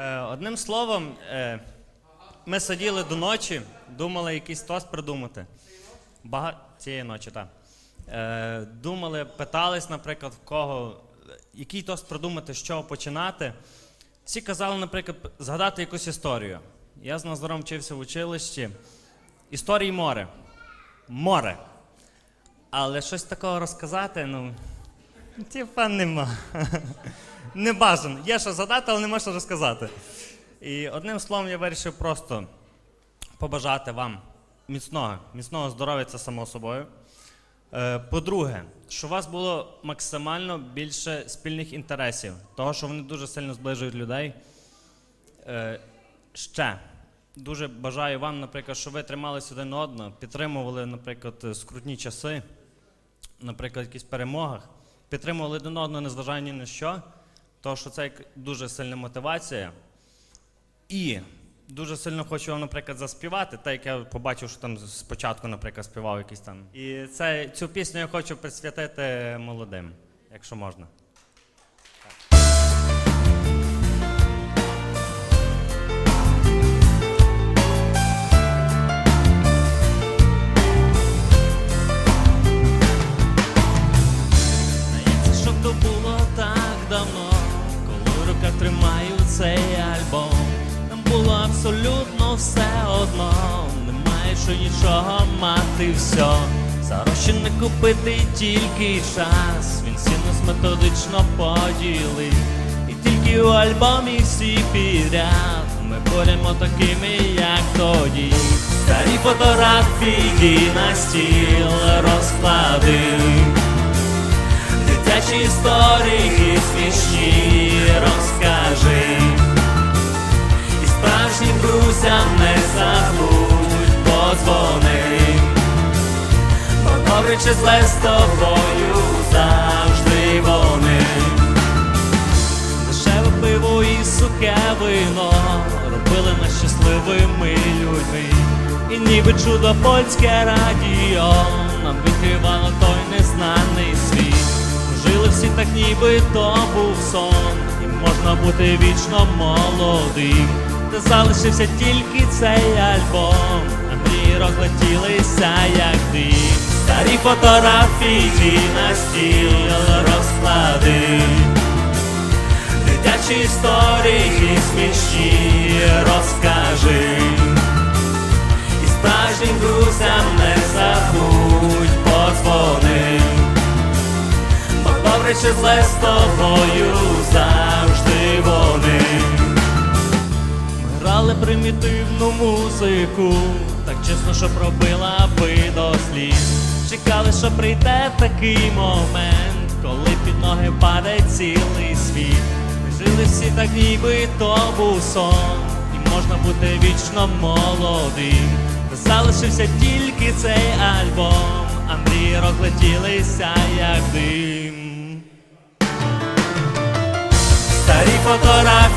Е, Одним словом, е, ми сиділи до ночі, думали якийсь тост придумати. Бага... Цієї ночі, так. Е, думали, питались, наприклад, в кого, який тост придумати, з чого починати. Всі казали, наприклад, згадати якусь історію. Я з Назаром вчився в училищі. Історії море. Море. Але щось такого розказати, ну, типа нема. Не бажано. Є що задати, але нема що розказати. І одним словом, я вирішив просто побажати вам міцного, міцного здоров'я, це само собою. Е, По-друге, щоб у вас було максимально більше спільних інтересів, того, що вони дуже сильно зближують людей. Е, Ще дуже бажаю вам, наприклад, щоб ви трималися один одного, підтримували, наприклад, скрутні часи, наприклад, якісь перемогах, підтримували один одного, незважаючи ні на що, тому що це дуже сильна мотивація. І дуже сильно хочу вам, наприклад, заспівати, так як я побачив, що там спочатку, наприклад, співав якийсь там. І це, цю пісню я хочу присвятити молодим, якщо можна. Цей альбом. Там було абсолютно все одно, немає що нічого мати все. За гроші не купити тільки час, він всі нас методично поділив. І тільки у альбомі всі підряд ми будемо такими, як тоді. Старі фотографії на стіл розкладив. Дитячі історії смішні розкажи. І не забудь подзвони. Бо добре чи зле з тобою завжди вони. Дешеве пиво і сухе вино робили нас щасливими людьми. І ніби чудо польське радіо нам відкривало той незнаний світ. Жили всі так, ніби то був сон, і можна бути вічно молодим. Та залишився тільки цей альбом, а мрії розлетілися, як дим. Старі фотографії на стіл розклади. Дитячі історії смішні розкажи. І справжнім друзям не забудь подзвони. Бо добре чи зле з тобою завжди примітивну музику, так чесно, що пробила би до сліз. Чекали, що прийде такий момент, коли під ноги паде цілий світ. Ми жили всі так, ніби то був і можна бути вічно молодим. Залишився тільки цей альбом, а мрії розлетілися, як дим. Старі фотографії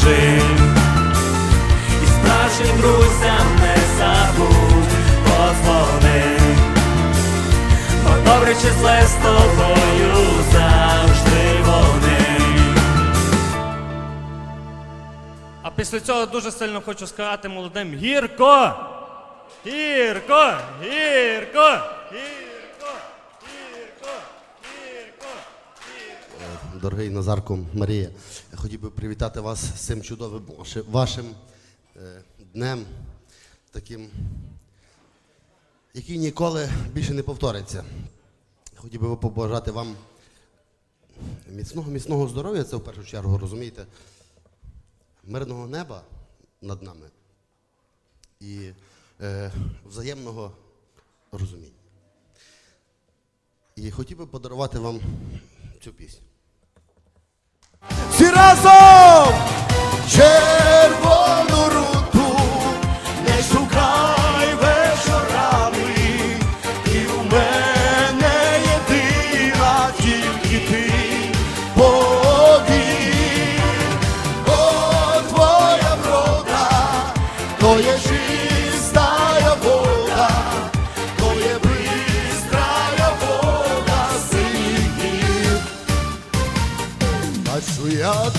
Розкажи. І справжнім друзям не забудь подзвони. Бо добре чи зле з тобою завжди вони. А після цього дуже сильно хочу сказати молодим! Гірко! Гірко! Гірко! Гірко! Дорогий Назарко Марія, я хотів би привітати вас з цим чудовим вашим е, днем, таким, який ніколи більше не повториться. Хотів би побажати вам міцного, міцного здоров'я, це в першу чергу, розумієте, мирного неба над нами і е, взаємного розуміння. І хотів би подарувати вам цю пісню. abraço!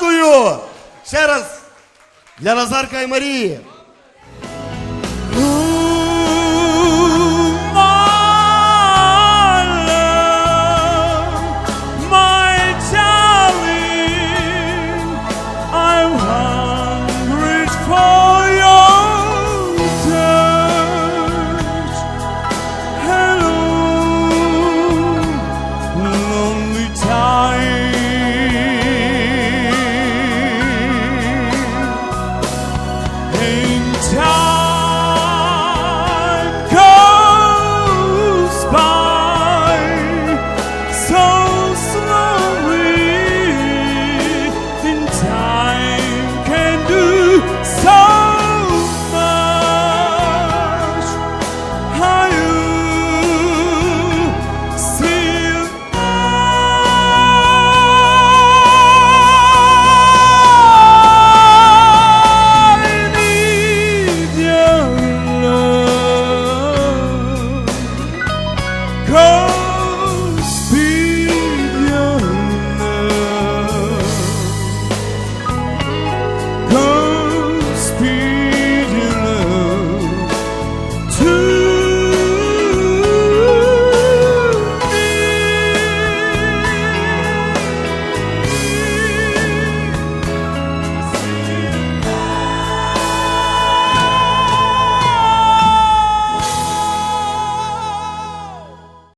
Дякую! Ще раз для Назарка і Марії. time.